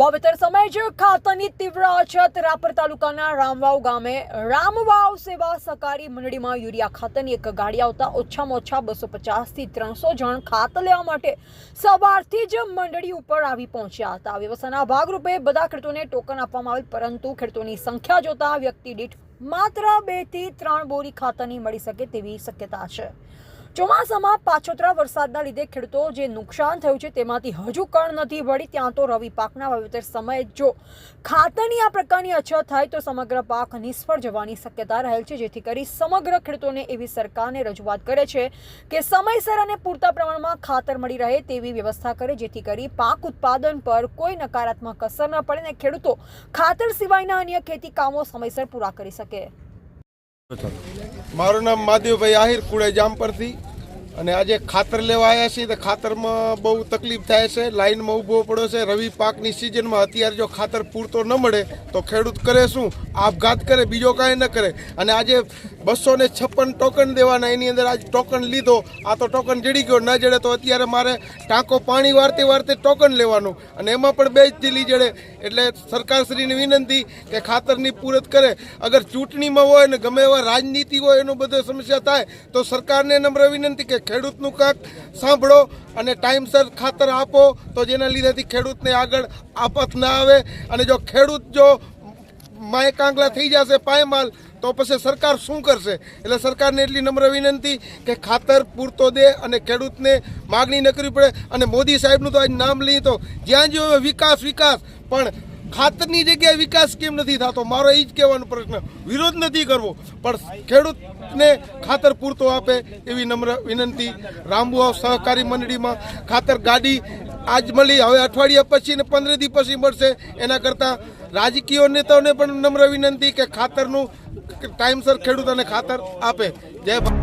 વાવેતર સમયે જ ખાતરની તીવ્ર અછત રાપર તાલુકાના રામવાવ ગામે રામવાવ સેવા સહકારી મંડળીમાં યુરિયા ખાતરની એક ગાડી આવતા ઓછામાં ઓછા બસો પચાસથી ત્રણસો જણ ખાતર લેવા માટે સવારથી જ મંડળી ઉપર આવી પહોંચ્યા હતા. વ્યવસ્થાના ભાગરૂપે બધા ખેડૂતોને ટોકન આપવામાં આવેલ, પરંતુ ખેડૂતોની સંખ્યા જોતા વ્યક્તિ દીઠ માત્ર બેથી ત્રણ બોરી ખાતરની મળી શકે તેવી શક્યતા છે. ચોમાસામાં પાછોતરા વરસાદના લીધે ખેડૂતો જે નુકસાન થયું છે તેમાંથી હજુ કણ નથી વળી, ત્યાં તો રવિ પાકના વાવેતર સમયે જો ખાતરની આ પ્રકારની અછત થાય તો સમગ્ર પાક નિષ્ફળ જવાની શક્યતા રહેલ છે, જેથી કરી સમગ્ર ખેડૂતોને એવી સરકારને રજૂઆત કરે છે કે સમયસર અને પૂરતા પ્રમાણમાં ખાતર મળી રહે તેવી વ્યવસ્થા કરે, જેથી કરી પાક ઉત્પાદન પર કોઈ નકારાત્મક અસર ન પડે અને ખેડૂતો ખાતર સિવાયના અન્ય ખેતી કામો સમયસર પૂરા કરી શકે. મારું નામ માધવભાઈ આહિર કુડે જામ પરથી અને આજે ખાતર લેવા આવ્યા છીએ તો ખાતરમાં બહુ તકલીફ થાય છે. લાઈનમાં ઊભો પડ્યો છે. રવિ પાકની સિઝનમાં અત્યારે જો ખાતર પૂરતો ન મળે તો ખેડૂત કરે શું? આપઘાત કરે, બીજો કાંઈ ન કરે. અને આજે બસો ને છપ્પન ટોકન દેવાના, એની અંદર આજે ટોકન લીધો. આ તો ટોકન જડી ગયો, ન જડે તો અત્યારે મારે ટાંકો પાણી વારતે વારતે ટોકન લેવાનું. અને એમાં પણ બે જ દિલી જડે. એટલે સરકારશ્રીની વિનંતી કે ખાતરની પૂરત કરે. અગર ચૂંટણીમાં હોય ને ગમે એવા રાજનીતિ હોય એનો બધો સમસ્યા થાય, તો સરકારને નમ્ર વિનંતી કે ખેડૂતનું કાંક સાંભળો અને ટાઈમસર ખાતર આપો, તો જેના લીધેથી ખેડૂતને આગળ આફત ના આવે. અને જો ખેડૂત જો માય કાંગલા થઈ જશે પાયમાલ તો પછી સરકાર શું કરશે? એટલે સરકારને એટલી નમ્ર વિનંતી કે ખાતર પૂરતો દે અને ખેડૂતને માગણી ન કરવી પડે. અને મોદી સાહેબનું તો આજ નામ લઈએ તો જ્યાં જ્યાં વિકાસ વિકાસ. પણ ખાતરની જગ્યાએ વિકાસ કેમ નથી થતો? મારો એ જ કહેવાનો પ્રશ્ન. વિરોધ નથી કરવો. પણ ખેડૂતને ખાતર પૂરતો આપે એવી નમ્ર વિનંતી. રામબુઆ સહકારી મંડળીમાં ખાતર ગાડી આજ મળી, હવે અઠવાડિયા પછી ને પંદર દિવસ પછી મળશે. એના કરતાં રાજકીય નેતાઓને પણ નમ્ર વિનંતી કે ખાતરનું ટાઈમસર ખેડૂતોને ખાતર આપે. જય